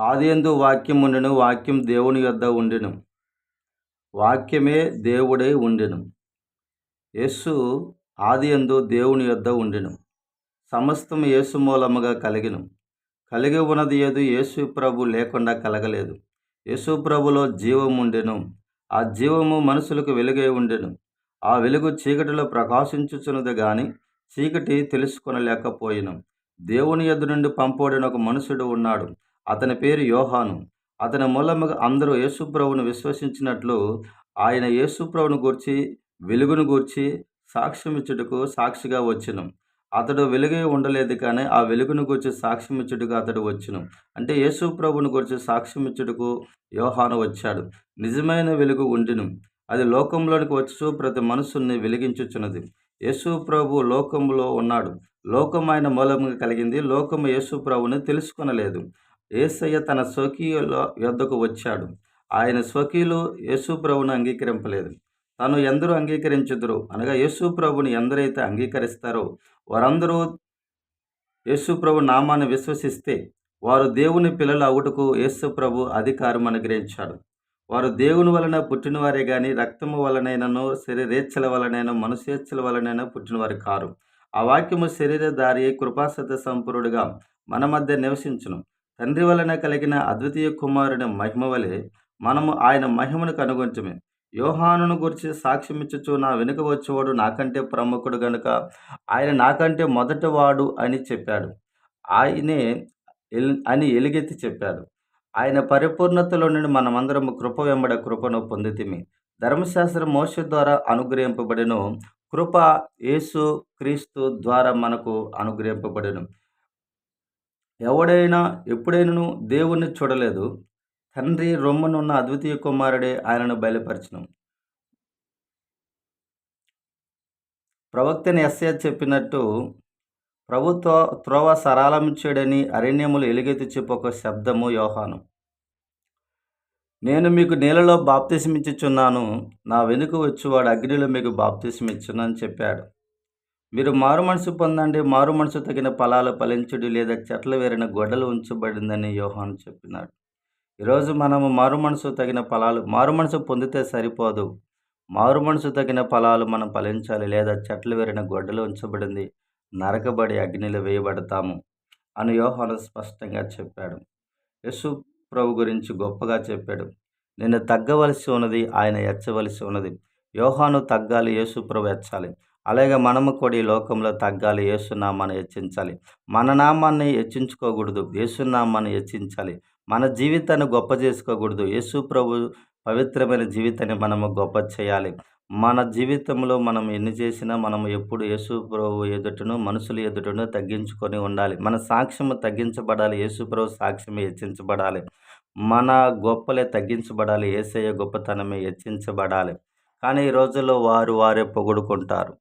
ఆదియందు వాక్యం ఉండెను వాక్యం దేవుని యొద్ద ఉండెను. వాక్యమే దేవుడై ఉండెను. యేసు ఆదియందు దేవుని యొద్ద ఉండెను. సమస్తం యేసు మూలముగా కలిగెను. కలిగి ఉన్నది ఏది? యేసు ప్రభు లేకుండా కలగలేదు. యేసు ప్రభులో జీవం ఉండెను ఆ జీవము మనుషులకు వెలుగై ఉండెను. ఆ వెలుగు చీకటిలో ప్రకాశించుచున్నది గాని చీకటి తెలుసుకొనలేకపోయిను. దేవుని ఎద్దు నుండి పంపబడిన ఒక మనుషుడు ఉన్నాడు. అతని పేరు యోహాను. అతని మూలముగా అందరూ యేసుప్రభును విశ్వసించినట్లు ఆయన యేసుప్రభును గూర్చి వెలుగును గూర్చి సాక్ష్యమిచ్చుటకు సాక్షిగా వచ్చును. అతడు వెలుగే ఉండలేదు కానీ ఆ వెలుగును గూర్చి సాక్ష్యమిచ్చుటకు అతడు వచ్చును. అంటే యేసు ప్రభుని గురించి సాక్ష్యమిచ్చుటకు యోహాను వచ్చాడు. నిజమైన వెలుగు ఉండిను. అది లోకంలోనికి వచ్చు ప్రతి మనసుని వెలిగించుచున్నది. యేసు ప్రభు లోకంలో ఉన్నాడు. లోకం ఆయన మూలంగా కలిగింది. లోకము యేసు ప్రభుని తెలుసుకొనలేదు. ఏసయ్య తన స్వకీయుల యొద్దకు వచ్చాడు. ఆయన స్వకీయులు యేసుప్రభును అంగీకరింపలేదు. తను ఎందరూ అంగీకరించుదురు. అనగా యేసుప్రభుని ఎందరైతే అంగీకరిస్తారో వారందరూ యేసుప్రభు నామాన్ని విశ్వసిస్తే వారు దేవుని పిల్లలు అవుటకు యేసు ప్రభు అధికారం అనుగ్రహించాడు వారు దేవుని వలన పుట్టినవారే కానీ రక్తము వలనైనను శరీరేచ్ఛల వలనైనా మనుషేచ్ఛల వలనైనా పుట్టినవారు కారు. ఆ వాక్యము శరీరధారి కృపాసత సంపూర్ణుడుగా మన మధ్య నివసించును. తండ్రి వలన కలిగిన అద్వితీయ కుమారుని మహిమ వలె మనము ఆయన మహిమను కనుగొంచమే. యోహానును గురించి సాక్ష్యమిచ్చుచు నా వెనుక వచ్చేవాడు నాకంటే ప్రముఖుడు గనుక ఆయన నాకంటే మొదటివాడు అని చెప్పాడు. ఆయనే ఎల్ అని ఎలుగెత్తి చెప్పాడు. ఆయన పరిపూర్ణతలో నుండి మనమందరం కృప వెంబడ కృపను పొందితిమి. ధర్మశాస్త్రం మోస ద్వారా అనుగ్రహింపబడిను. కృప యేసు క్రీస్తు ద్వారా మనకు అనుగ్రహింపబడిను. ఎవడైనా ఎప్పుడైనను దేవుణ్ణి చూడలేదు. తండ్రి రొమ్మనున్న అద్వితీయ కుమారుడే ఆయనను బయలుపరచను. ప్రవక్తని ఎస్ఏ చెప్పినట్టు ప్రభుత్వ త్రోవ సరాలమిచ్చాడని అరణ్యములు ఎలుగెత్తి చెప్పొక శబ్దము యోహాను. నేను మీకు నీళ్ళలో బాప్తిసమిచ్చుచున్నాను. నా వెనుక వచ్చేవాడు అగ్నిలో మీకు బాప్తిసమిచ్చునని చెప్పాడు. మీరు మారు మనసు పొందండి. మారు మనసు తగిన ఫలాలు ఫలించుడు లేదా చెట్ల వేరిన గొడ్డలు ఉంచబడిందని యోహాను చెప్పినాడు. ఈరోజు మనము మారు మనసు తగిన ఫలాలు మారు మనసు పొందితే సరిపోదు. మారు మనసు తగిన ఫలాలు మనం ఫలించాలి లేదా చెట్లు వేరిన గొడ్డలు ఉంచబడింది. నరకబడి అగ్నిలో వేయబడతాము అని యోహాను స్పష్టంగా చెప్పాడు. యశు ప్రభు గురించి గొప్పగా చెప్పాడు. నిన్ను తగ్గవలసి ఉన్నది ఆయన ఎచ్చవలసి ఉన్నది. యోహాను తగ్గాలి యేసు ప్రభు ఎచ్చాలి. అలాగే మనము కూడా ఈ లోకంలో తగ్గాలి ఏసునామాన్ని హెచ్చించాలి. మన నామాన్ని హెచ్చించుకోకూడదు ఏసునామాన్ని హెచ్చించాలి. మన జీవితాన్ని గొప్ప చేసుకోకూడదు యేసు ప్రభు పవిత్రమైన జీవితాన్ని మనము గొప్ప చేయాలి. మన జీవితంలో మనం ఎన్ని చేసినా మనం ఎప్పుడు యేసు ప్రభు ఎదుటను మనుషులు ఎదుటను తగ్గించుకొని ఉండాలి. మన సాక్ష్యము తగ్గించబడాలి యేసు ప్రభు సాక్ష్యమే హెచ్చించబడాలి. మన గొప్పలే తగ్గించబడాలి ఏసయ్య గొప్పతనమే హెచ్చించబడాలి. కానీ ఈ రోజుల్లో వారు వారే పొగుడుకుంటారు.